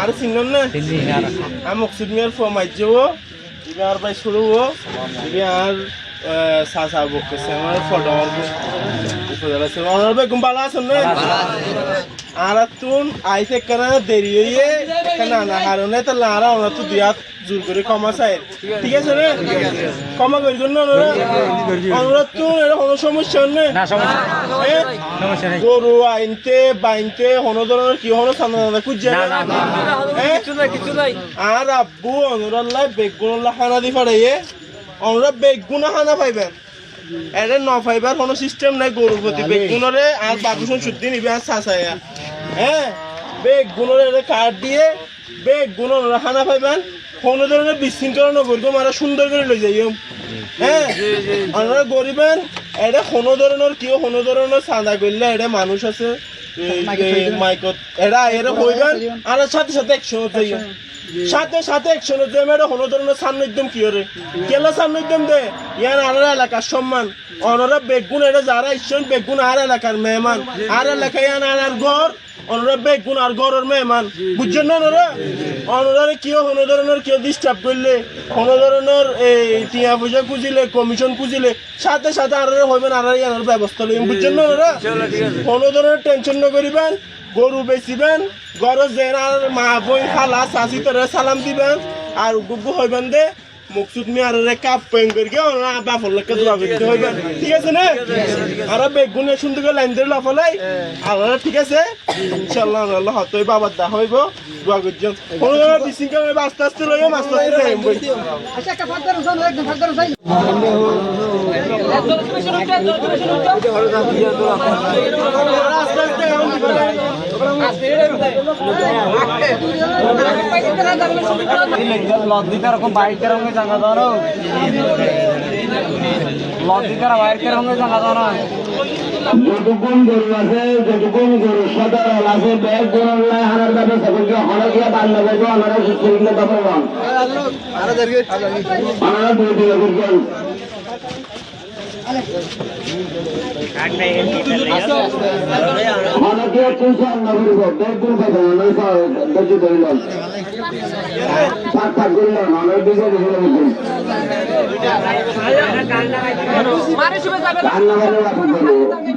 আর chinon না? আমি মকসুদ মিয়ার ফমাই যাব ইবে আর ভাই শুরু হো ইবে আর সাসা বকছে আমার ফটো উপজেলা ছিল আমার ভাই গুম্বালা আছেন না? আর তুন আইতে কেন দেরি হইয়ে কেন না হারনে তো লারা ওনা তো দিয়া জোর করে কমা চাই ঠিক আছে রে কমা করি না কোনো সমস্যা নেই। না সমস্যা নেই। গরু আইনতে বাইনতে কোনো ধরনের কি হনো সামনে না খুঁজছে? না, না, না, এ? আর আব্বু অনুরাল্লাহ বেগুনুল্লাহ খানা দি ফাড়াইয়ে অনুরা বেগুনা খানা পাইবেন এটা ন পাইবার কোনো সিস্টেম নাই গরু প্রতি। বেগুনরে আর বাবুসন শুদ্ধি নিবে আর চাচাইয়া হ্যাঁ? বেগুনরে এটা কাঠ দিয়ে বেগুন অনুরা খানা পাইবেন। কোনো ধরনের বিশৃঙ্খলা নগরগম আর সুন্দর করে লই যাই হ্যাঁ? আপনারা গরিবেন এটা কোনো ধরনের কেউ কোনো ধরনের চাঁদা করলে এটা মানুষ আছে। মাইকত এটা এরা হইবেন আর সাথে সাথে একশো যাই সাথে সাথে একশো যাই এটা কোনো ধরনের সান্নিধ্যম কি করে? কেলা সান্নিধ্যম দে? ইয়ান আর এলাকার সম্মান। অনরা বেগুন এটা যারা ইচ্ছেন বেগুন আর এলাকার মেহমান। আর এলাকায় ইয়ান আর ঘর। অনরা বেগুন আর ঘরের মেহমান। বুঝছেন না ওনারা অনরারে কেউ কোনো ধরনের কেউ ডিস্টার্ব করলে কোনো ধরনের এই টিয়া পয়সা খুঁজিলে কমিশন খুঁজিলে সাথে সাথে আর হইবেন আর ইয়ানোর ব্যবস্থা লইবেন। বুঝছেন না ওনারা কোনো ধরনের টেনশন না করিবেন গরু বেচিবেন গরু যেন আর মা বই খালা চাচি তোরা সালাম দিবেন আর গুগু হইবেন দে। মুকসুদ মি আর রে কাপ পেন করি গে ওনা বাপর লকে দোয়া করতে ঠিক আছে না? আর বেগুনে সুন্দর করে লাইন ধরে লাফালাই আর ঠিক আছে? ইনশাআল্লাহ আল্লাহ হতই বাবার দা হইব। দোয়া করছেন কোন বিশৃঙ্খলা হইবে আস্তে আস্তে লইও আস্তে আস্তে যাইম বই আচ্ছা একটা করো শোনো একদম ফাঁক করো যাই আস্তে আস্তে। লজ্জিত রকম বাইক রঙে জানা দাও লজ্জিত বাইক রঙে জানা দাও যতক্ষণ গরু আছে যতক্ষণ গরু সদর আছে ব্যাগ গরু নাই হানার ব্যবস্থা করছে হলে গিয়ে বান্ধব আমরা সুস্থ হইলে তখন আমরা দুই দিকে করবেন হলে চলছে আমরা করব ব্যাগ গরু পাইবেন নয় ধৈর্য ধরিলাম পাক পাক করলাম আমরা করবেন কান্না